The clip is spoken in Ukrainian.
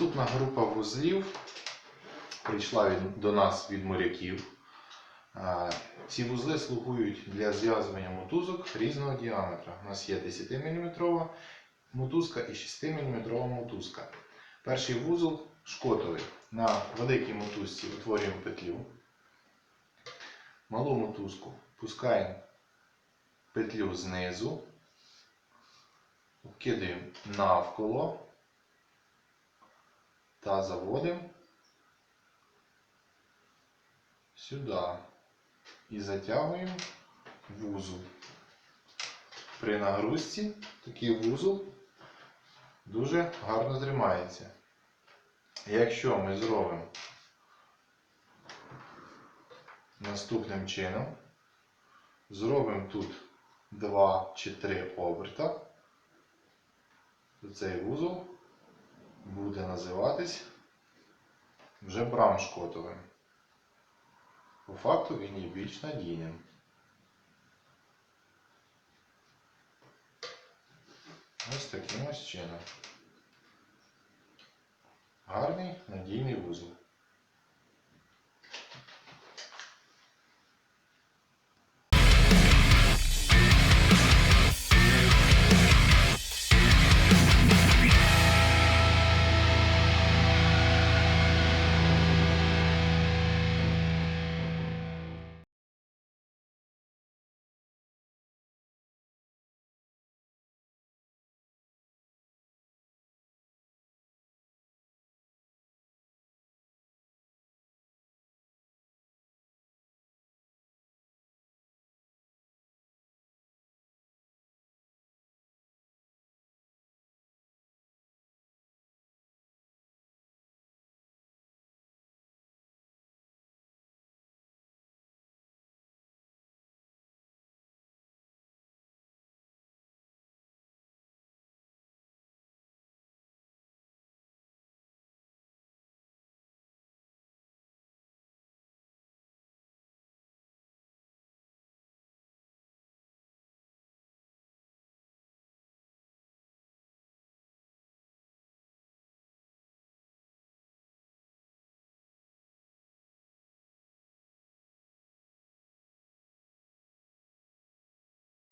Наступна група вузлів прийшла до нас від моряків. Ці вузли слугують для зв'язування мотузок різного діаметра. У нас є 10 мм мотузка і 6 мм мотузка. Перший вузол шкотовий. На великій мотузці утворюємо петлю. Малу мотузку пускаємо петлю знизу, обкидаємо навколо та заводимо сюди і затягуємо вузол. При нагрузці такий вузол дуже гарно тримається. Якщо ми зробимо наступним чином, зробимо тут 2 чи 3 оберта, то цей вузол буде називатись вже брамшкотовим. По факту він є більш надійним. Ось таким ось чином. Гарний надійний вузол.